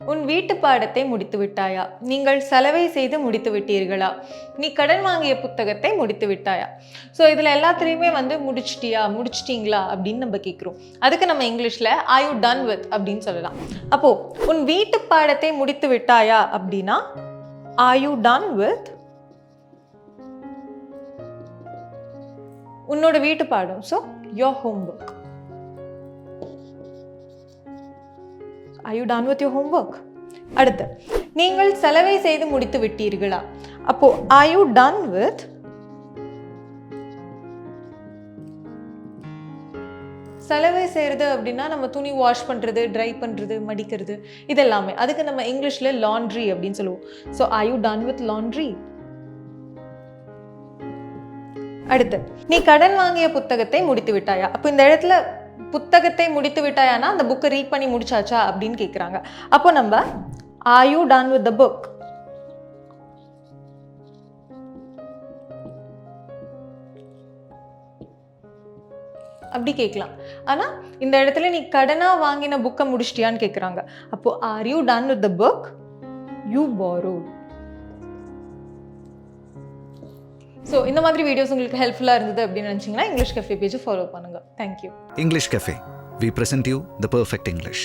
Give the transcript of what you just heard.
உன் வீட்டு பாடத்தை முடித்து விட்டாயா நீங்கள் செலவை செய்து முடித்து விட்டீர்களா நீ கடன் வாங்கிய புத்தகத்தை முடித்து விட்டாயா ஸோ இதில் எல்லாத்துலேயுமே வந்து முடிச்சிட்டியா? முடிச்சிட்டிங்களா? அப்படின்னு நம்ம கேட்குறோம் அதுக்கு நம்ம இங்கிலீஷில் ஐ யூ டன் வித் அப்படின்னு சொல்லலாம். அப்போது உன் வீட்டு பாடத்தை முடித்து விட்டாயா அப்படின்னா ஐ யூ டன் வித் உன்னோட வீட்டு பாடம். So your homework I you done with your homework அடுத்து நீங்கள் செலவை செய்து முடித்து விட்டீர்களா அப்போ ஐ யூ டன் வித் செலவை செய்கிறது அப்படின்னா நம்ம துணி வாஷ் பண்ணுறது ட்ரை பண்ணுறது மடிக்கிறது இது எல்லாமே அதுக்கு நம்ம இங்கிலீஷில் லாண்ட்ரி அப்படின்னு சொல்லுவோம் so I you done with laundry அடுத்து நீ கடன் வாங்கிய புத்தகத்தை முடித்து விட்டாயா அப்போ இந்த இடத்துல புத்தகத்தை முடித்து விட்டாயானா? அந்த புக்கை ரீட் பண்ணி முடிச்சாச்சா? அப்படின்னு கேட்குறாங்க அப்போ நம்ம are you done with the book அப்படி கேட்கலாம். ஆனால் இந்த இடத்துல நீ கடனாக வாங்கின புக்கை முடிச்சிட்டியான்னு கேட்குறாங்க அப்போ are you done with the book you borrowed so இந்த மாதிரி வீடியோஸ் உங்களுக்கு ஹெல்ப்ஃபுல்லாக இருந்தது அப்படின்னு நினச்சிங்கன்னா இங்கிலீஷ் கஃபே பேஜை ஃபாலோ பண்ணுங்கள் thank you English cafe we present you the perfect English